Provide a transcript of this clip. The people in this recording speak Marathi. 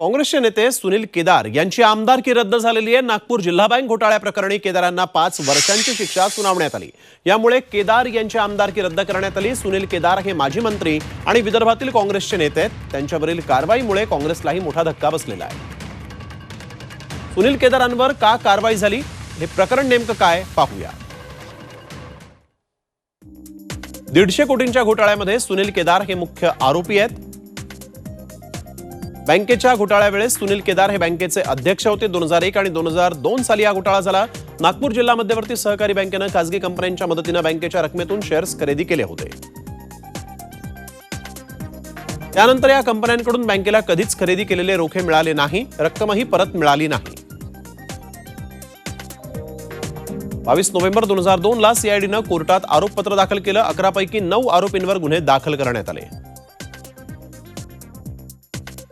काँग्रेसचे नेते सुनील केदार यांची आमदारकी रद्द झालेली आहे. नागपूर जिल्हा बँक घोटाळ्याप्रकरणी केदारांना पाच वर्षांची शिक्षा सुनावण्यात आली. यामुळे केदार यांची आमदारकी रद्द करण्यात आली. सुनील केदार हे माजी मंत्री आणि विदर्भातील काँग्रेसचे नेते आहेत. त्यांच्यावरील कारवाईमुळे काँग्रेसलाही मोठा धक्का बसलेला आहे. सुनील केदारांवर का कारवाई झाली? हे प्रकरण नेमकं काय? पाहूया. दीडशे कोटींच्या घोटाळ्यामध्ये सुनील केदार हे मुख्य आरोपी आहेत. बँकेच्या घोटाळ्यावेळेस सुनील केदार हे बँकेचे अध्यक्ष होते. दोन हजार एक आणि दोन हजार दोन साली हा घोटाळा झाला. नागपूर जिल्हा मध्यवर्ती सहकारी बँकेनं खासगी कंपन्यांच्या मदतीनं बँकेच्या रकमेतून शेअर्स खरेदी केले होते. त्यानंतर या कंपन्यांकडून बँकेला कधीच खरेदी केलेले रोखे मिळाले नाही. रक्कमही परत मिळाली नाही. बावीस नोव्हेंबर दोन हजार दोन ला सीआयडीनं कोर्टात आरोपपत्र दाखल केलं. अकरा पैकी नऊ आरोपींवर गुन्हे दाखल करण्यात आले.